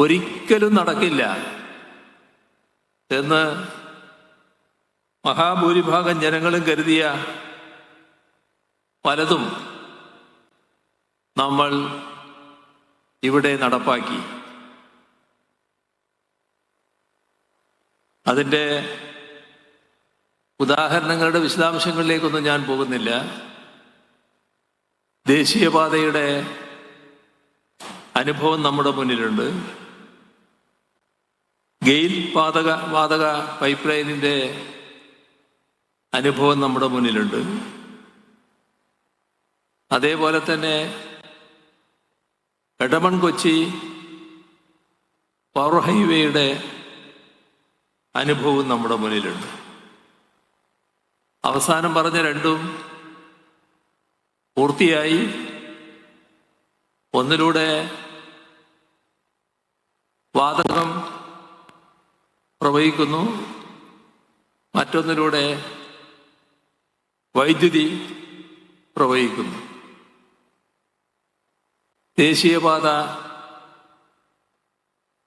ഒരിക്കലും നടക്കില്ല. എന്ന് മഹാഭൂരിഭാഗം ജനങ്ങളും കരുതിയ പലതും നമ്മൾ ഇവിടെ നടപ്പാക്കി. അതിന്റെ ഉദാഹരണങ്ങളുടെ വിശദാംശങ്ങളിലേക്കൊന്നും ഞാൻ പോകുന്നില്ല. ദേശീയപാതയുടെ അനുഭവം നമ്മുടെ മുന്നിലുണ്ട്. ഗെയിൽ വാതക വാതക പൈപ്പ് ലൈനിന്റെ അനുഭവം നമ്മുടെ മുന്നിലുണ്ട്. അതേപോലെ തന്നെ എടമൺ കൊച്ചി പവർ ഹൈവേയുടെ അനുഭവം നമ്മുടെ മുന്നിലുണ്ട്. അവസാനം പറഞ്ഞ രണ്ടും പൂർത്തിയായി. ഒന്നിലൂടെ വാതകം പ്രവഹിക്കുന്നു. മറ്റൊന്നിലൂടെ വൈദ്യുതി പ്രവഹിക്കുന്നു. ദേശീയപാത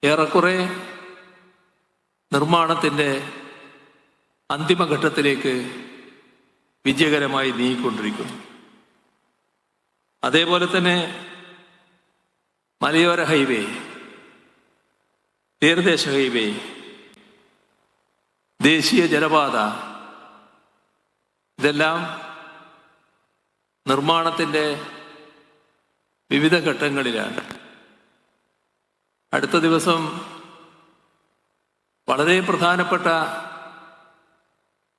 ഏറെക്കുറെ നിർമ്മാണത്തിന്റെ അന്തിമഘട്ടത്തിലേക്ക് വിജയകരമായി നീങ്ങിക്കൊണ്ടിരിക്കുന്നു. അതേപോലെ തന്നെ മലയോര ഹൈവേ തീരദേശ ഹൈവേ ദേശീയ ജലപാത ഇതെല്ലാം നിർമ്മാണത്തിന്റെ വിവിധ ഘട്ടങ്ങളിലാണ്. അടുത്ത ദിവസം വളരെ പ്രധാനപ്പെട്ട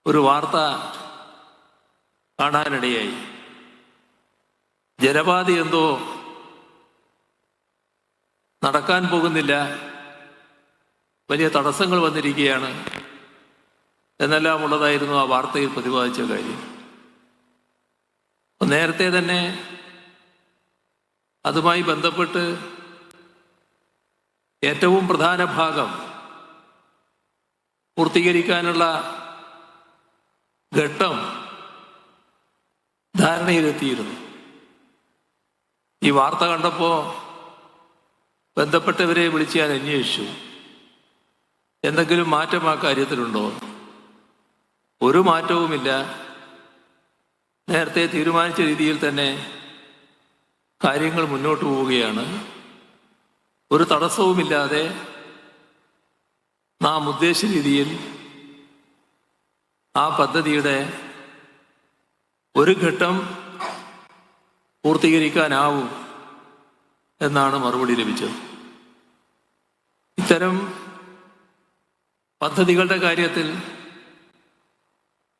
ഒരു വാർത്ത കാണാനിടയായി. ജലപാത എന്തോ നടക്കാൻ പോകുന്നില്ല. വലിയ തടസ്സങ്ങൾ വന്നിരിക്കുകയാണ്. എന്നെല്ലാം ഉള്ളതായിരുന്നു ആ വാർത്തയിൽ പ്രതിപാദിച്ച കാര്യം. നേരത്തെ തന്നെ അതുമായി ബന്ധപ്പെട്ട് ഏറ്റവും പ്രധാന ഭാഗം പൂർത്തീകരിക്കാനുള്ള ഘട്ടം ധാരണയിലെത്തിയിരുന്നു. ഈ വാർത്ത കണ്ടപ്പോൾ ബന്ധപ്പെട്ടവരെ വിളിച്ച് ഞാൻ അന്വേഷിച്ചു. എന്തെങ്കിലും മാറ്റം ആ കാര്യത്തിലുണ്ടോ? ഒരു മാറ്റവുമില്ല. നേരത്തെ തീരുമാനിച്ച രീതിയിൽ തന്നെ കാര്യങ്ങൾ മുന്നോട്ട് പോവുകയാണ്. ഒരു തടസ്സവുമില്ലാതെ നാം ഉദ്ദേശ രീതിയിൽ ആ പദ്ധതിയുടെ ഒരു ഘട്ടം പൂർത്തീകരിക്കാനാവും എന്നാണ് മറുപടി ലഭിച്ചത്. ഇത്തരം പദ്ധതികളുടെ കാര്യത്തിൽ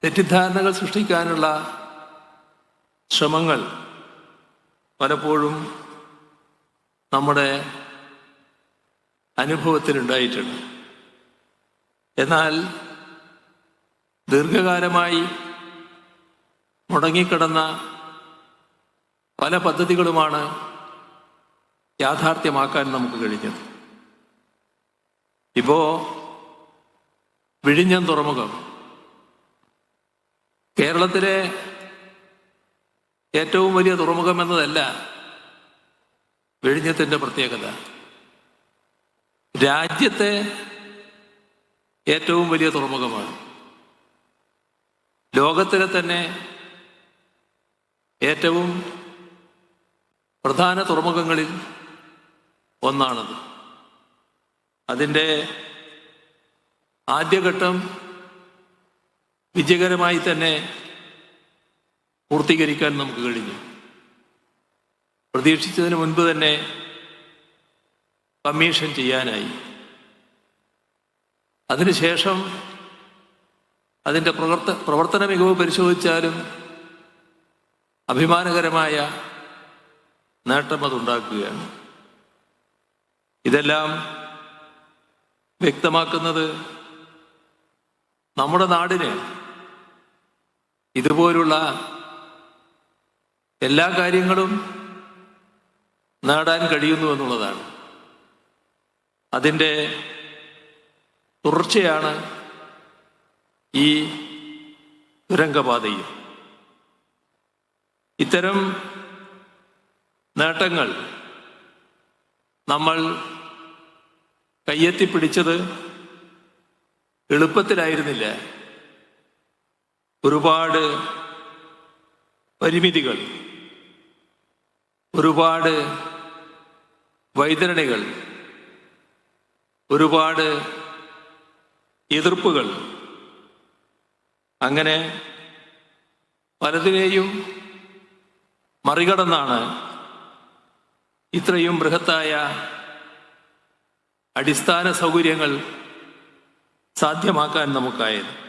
തെറ്റിദ്ധാരണകൾ സൃഷ്ടിക്കാനുള്ള ശ്രമങ്ങൾ പലപ്പോഴും നമ്മുടെ അനുഭവത്തിലുണ്ടായിട്ടുണ്ട്. എന്നാൽ ദീർഘകാലമായി മുടങ്ങിക്കിടന്ന പല പദ്ധതികളുമാണ് യാഥാർത്ഥ്യമാക്കാൻ നമുക്ക് കഴിഞ്ഞത്. ഇപ്പോ വിഴിഞ്ഞം തുറമുഖം കേരളത്തിലെ ഏറ്റവും വലിയ തുറമുഖം എന്നതല്ല വിഴിഞ്ഞത്തിന്റെ പ്രത്യേകത. രാജ്യത്തെ ഏറ്റവും വലിയ തുറമുഖമാണ്. ലോകത്തിലെ തന്നെ ഏറ്റവും പ്രധാന തുറമുഖങ്ങളിൽ ഒന്നാണത്. അതിന്റെ ആദ്യഘട്ടം വിജയകരമായി തന്നെ പൂർത്തീകരിക്കാൻ നമുക്ക് കഴിഞ്ഞു. പ്രതീക്ഷിച്ചതിന് മുൻപ് തന്നെ കമ്മീഷൻ ചെയ്യാനായി. അതിനുശേഷം അതിന്റെ പ്രവർത്ത പ്രവർത്തന മികവ് പരിശോധിച്ചാലും അഭിമാനകരമായ നേട്ടം അതുണ്ടാക്കുകയാണ്. ഇതെല്ലാം വ്യക്തമാക്കുന്നത് നമ്മുടെ നാടിന് ഇതുപോലുള്ള എല്ലാ കാര്യങ്ങളും നേടാൻ കഴിയുന്നു എന്നുള്ളതാണ്. അതിന്റെ തുടർച്ചയാണ് ഈ തുരങ്കപാതയും ഇത്തരം നേട്ടങ്ങൾ നമ്മൾ കയ്യെത്തി പിടിച്ചത് എളുപ്പത്തിലായിരുന്നില്ല. ഒരുപാട് പരിമിതികൾ ഒരുപാട് വൈതരണികൾ ഒരുപാട് എതിർപ്പുകൾ. അങ്ങനെ പലതിനെയും മറികടന്നാണ് ഇത്രയും ബൃഹത്തായ അടിസ്ഥാന സൗകര്യങ്ങൾ സാധ്യമാക്കാൻ നമുക്കായത്.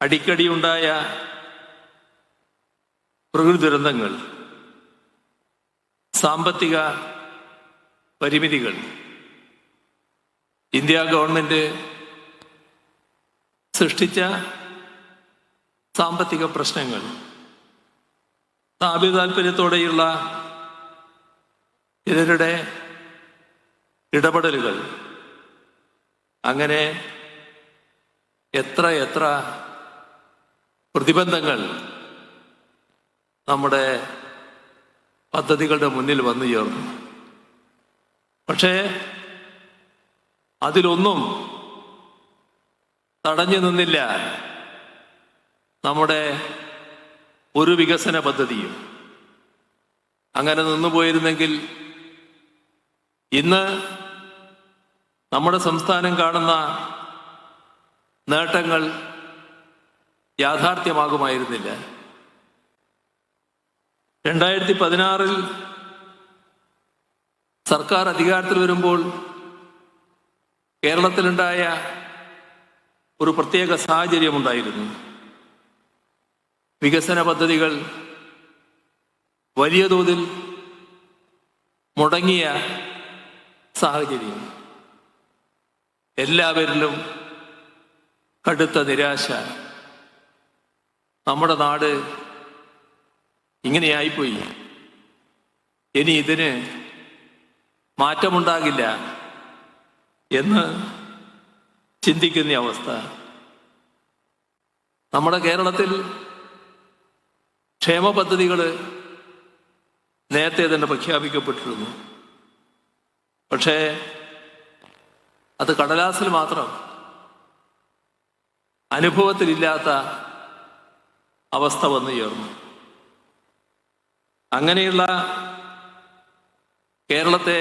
അടിക്കടിയുണ്ടായ പ്രകൃതി ദുരന്തങ്ങൾ സാമ്പത്തിക പരിമിതികൾ ഇന്ത്യ ഗവൺമെന്റ് സൃഷ്ടിച്ച സാമ്പത്തിക പ്രശ്നങ്ങൾ സ്ഥാപിത താല്പര്യത്തോടെയുള്ള ചിലരുടെ ഇടപെടലുകൾ അങ്ങനെ എത്ര എത്ര പ്രതിബന്ധങ്ങൾ നമ്മുടെ പദ്ധതികളുടെ മുന്നിൽ വന്നു ചേർന്നു. പക്ഷേ അതിലൊന്നും തടഞ്ഞു നിന്നില്ല നമ്മുടെ ഒരു വികസന പദ്ധതിയും. അങ്ങനെ നിന്നുപോയിരുന്നെങ്കിൽ ഇന്ന് നമ്മുടെ സംസ്ഥാനം കാണുന്ന നേട്ടങ്ങൾ യാഥാർത്ഥ്യമാകുമായിരുന്നില്ല. രണ്ടായിരത്തി പതിനാറിൽ സർക്കാർ അധികാരത്തിൽ വരുമ്പോൾ കേരളത്തിലുണ്ടായ ഒരു പ്രത്യേക സാഹചര്യമുണ്ടായിരുന്നു. വികസന പദ്ധതികൾ വലിയ തോതിൽ മുടങ്ങിയ സാഹചര്യം. എല്ലാവരിലും കടുത്ത നിരാശ. നമ്മുടെ നാട് ഇങ്ങനെയായിപ്പോയി. ഇനി ഇതിന് മാറ്റമുണ്ടാകില്ല എന്ന് ചിന്തിക്കുന്ന അവസ്ഥ. നമ്മുടെ കേരളത്തിൽ ക്ഷേമ പദ്ധതികൾ നേരത്തെ തന്നെ പ്രഖ്യാപിക്കപ്പെട്ടിരുന്നു. പക്ഷേ അത് കടലാസിൽ മാത്രം അനുഭവത്തിലില്ലാത്ത അവസ്ഥ വന്നു ചേർന്നു. അങ്ങനെയുള്ള കേരളത്തെ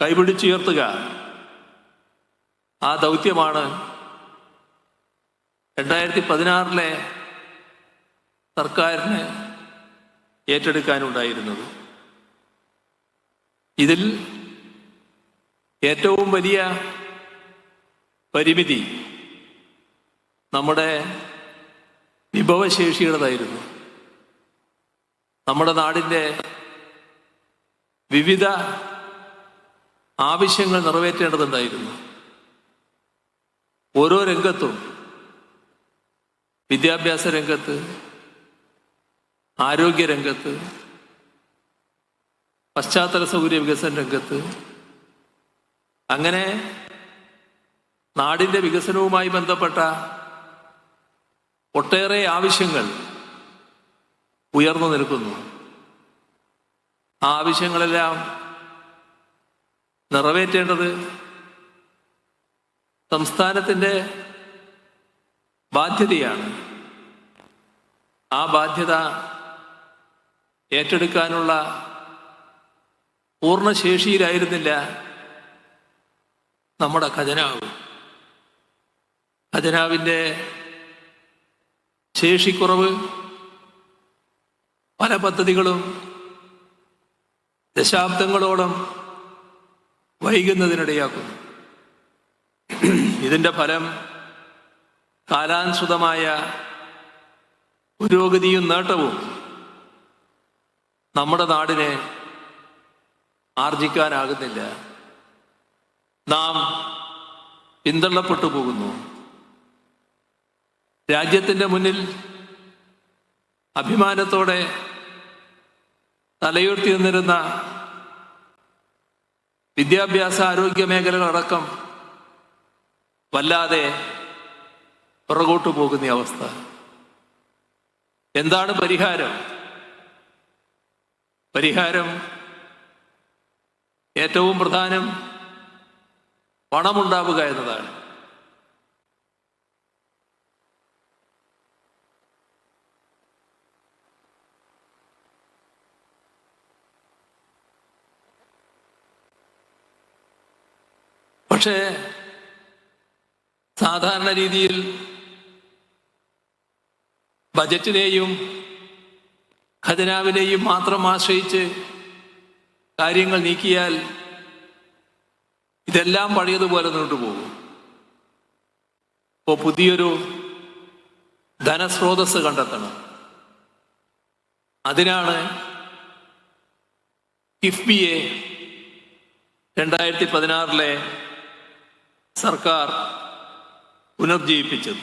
കൈപിടിച്ചുയർത്തുക ആ ദൗത്യമാണ് രണ്ടായിരത്തി പതിനാറിലെ സർക്കാരിന് ഏറ്റെടുക്കാനുണ്ടായിരുന്നത്. ഇതിൽ ഏറ്റവും വലിയ പരിമിതി നമ്മുടെ വിഭവശേഷിയുടേതായിരുന്നു. നമ്മുടെ നാടിന്റെ വിവിധ ആവശ്യങ്ങൾ നിറവേറ്റേണ്ടതുണ്ടായിരുന്നു. ഓരോ രംഗത്തും വിദ്യാഭ്യാസ രംഗത്ത് ആരോഗ്യ രംഗത്ത് പശ്ചാത്തല സൗകര്യ വികസന രംഗത്ത് അങ്ങനെ നാടിന്റെ വികസനവുമായി ബന്ധപ്പെട്ട ഒട്ടേറെ ആവശ്യങ്ങൾ ഉയർന്നു നിൽക്കുന്നു. ആ ആവശ്യങ്ങളെല്ലാം നിറവേറ്റേണ്ടത് സംസ്ഥാനത്തിന്റെ ബാധ്യതയാണ്. ആ ബാധ്യത ഏറ്റെടുക്കാനുള്ള പൂർണശേഷിയിലായിരുന്നില്ല നമ്മുടെ ഖജനാവ്. ഖജനാവിന്റെ ശേഷിക്കുറവ് പല പദ്ധതികളും ദശാബ്ദങ്ങളോളം വൈകുന്നതിനിടയാക്കുന്നു ഇതിന്റെ ഫലം കാലാനുസൃതമായ പുരോഗതിയും നേട്ടവും നമ്മുടെ നാടിനെ ആർജിക്കാനാകുന്നില്ല. നാം പിന്തള്ളപ്പെട്ടു പോകുന്നു. രാജ്യത്തിന്റെ മുന്നിൽ അഭിമാനത്തോടെ തലയുയർത്തി നിന്നിരുന്ന വിദ്യാഭ്യാസ ആരോഗ്യ മേഖലകളടക്കം വല്ലാതെ പുറകോട്ടു പോകുന്ന അവസ്ഥ. എന്താണ് പരിഹാരം? പരിഹാരം ഏറ്റവും പ്രധാനം പണമുണ്ടാവുക എന്നതാണ്. പക്ഷേ സാധാരണ രീതിയിൽ ബജറ്റിനെയും ഖജനാവിനെയും മാത്രം ആശ്രയിച്ച് കാര്യങ്ങൾ നീക്കിയാൽ ഇതെല്ലാം പഴയതുപോലെ മുന്നോട്ട് പോകും. ഇപ്പോൾ പുതിയൊരു ധനസ്രോതസ് കണ്ടെത്തണം. അതിനാണ് കിഫ്ബിയെ രണ്ടായിരത്തി പതിനാറിലെ സർക്കാർ പുനർജീവിപ്പിച്ചത്